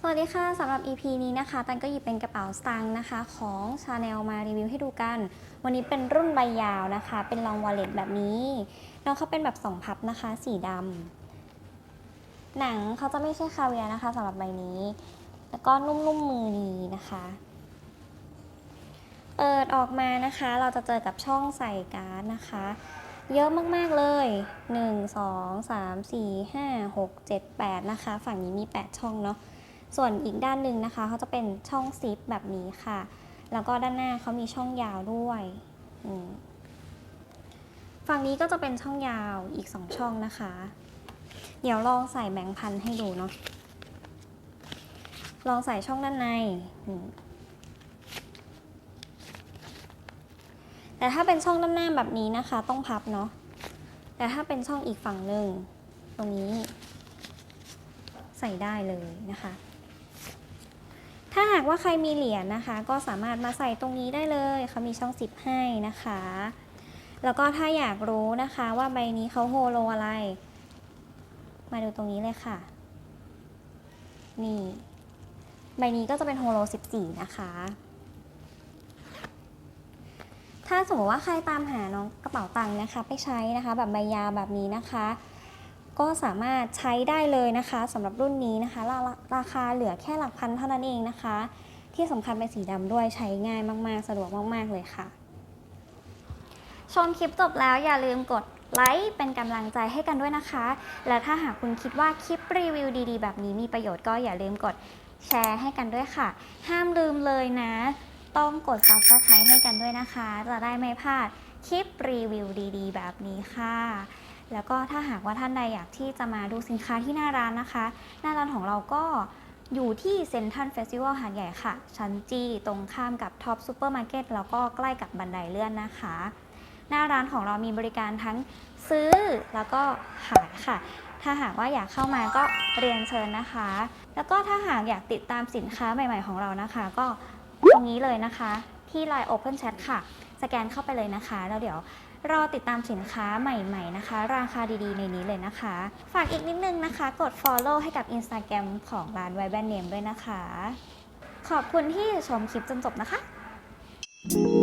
สวัสดีค่ะสำหรับ EP นี้นะคะตันก็หยิบเป็นกระเป๋าสตางค์นะคะ ของ Chanel มารีวิวให้ดูกัน วันนี้เป็นรุ่นใบยาวนะคะ เป็นลองวอลเล็ตแบบนี้น้องเขาเป็นแบบสองพับนะคะ สีดำหนังเขาจะไม่ใช่คาเวียนะคะสำหรับใบนี้ แล้วก็นุ่มๆมือดีนะคะเปิดออกมานะคะ เราจะเจอกับช่องใส่การ์ดนะคะ เยอะมากๆเลย 1 2 3 4 5 6 7 8 นะคะ ฝั่งนี้มี 8 ช่องเนาะ ส่วนอีกด้านหนึ่งนะคะเขาจะเป็นช่องซิปแบบนี้ค่ะ แล้วก็ด้านหน้าเขามีช่องยาวด้วยฝั่งนี้ก็จะเป็นช่องยาวอีก 2 ช่องนะคะ เดี๋ยวลองใส่แบงค์พันให้ดูเนาะ ลองใส่ช่องด้านในอืม แต่ถ้าเป็นช่องด้านหน้าแบบนี้นะคะ ต้องพับเนาะแต่ถ้าเป็นช่องอีกฝั่งหนึ่งตรงนี้ ใส่ได้เลยนะคะ ถ้าหากว่าใครมีเหรียญนะคะ ก็สามารถมาใส่ตรงนี้ได้เลยเขามีช่องซิปให้นะคะ แล้วก็ถ้าอยากรู้นะคะว่าใบนี้เขาโฮโลอะไร มาดูตรงนี้เลยค่ะ นี่ ใบนี้ก็จะเป็นโฮโล14 นะคะาสมมติว่าใครตามหาน้องกระเป๋าตังค์นะคะ ไปใช้นะคะ แบบใบยาวแบบนี้นะคะ ก็สามารถใช้ได้เลยนะคะสำหรับรุ่นนี้นะคะราราคาเหลือแค่หลักพันเท่านั้นเองนะคะ ที่สำคัญเป็นสีดำด้วยใช้ง่ายมากๆ สะดวกมากๆเลยค่ะ ชมคลิปจบแล้วอย่าลืมกดไลค์เป็นกำลังใจให้กันด้วยนะคะ และถ้าหากคุณคิดว่าคลิปรีวิวดี ๆ แบบนี้มีประโยชน์ก็อย่าลืมกดแชร์ให้กันด้วยค่ะ ห้ามลืมเลยนะ ต้องกด subscribe ให้กันด้วยนะคะ จะได้ไม่พลาดคลิปรีวิวดี ๆ แบบนี้ค่ะ แล้วก็ถ้าหากว่าท่านใดอยากที่จะมาดูสินค้าที่หน้าร้านนะคะ หน้าร้านของเราก็อยู่ที่เซ็นทรัลเฟสติวัลหาดใหญ่ค่ะ ชั้นจีตรงข้ามกับท็อปซูเปอร์มาร์เก็ตแล้วก็ใกล้กับบันไดเลื่อนนะคะ หน้าร้านของเรามีบริการทั้งซื้อแล้วก็ขายค่ะ ถ้าหากว่าอยากเข้ามาก็เรียนเชิญนะคะ แล้วก็ถ้าหากอยากติดตามสินค้าใหม่ ๆ ของเรานะคะ ก็ ตรงนี้เลยนะคะ ที่ Line Open Chat ค่ะ สแกนเข้าไปเลยนะคะ แล้วเดี๋ยวรอติดตามสินค้าใหม่ๆนะคะ ราคาดีๆ ในนี้เลยนะคะ ฝากอีกนิดนึงนะคะ กด follow ให้กับ Instagram ของร้านไวแบนเนมด้วยนะคะ ขอบคุณที่ชมคลิปจนจบนะคะ Thank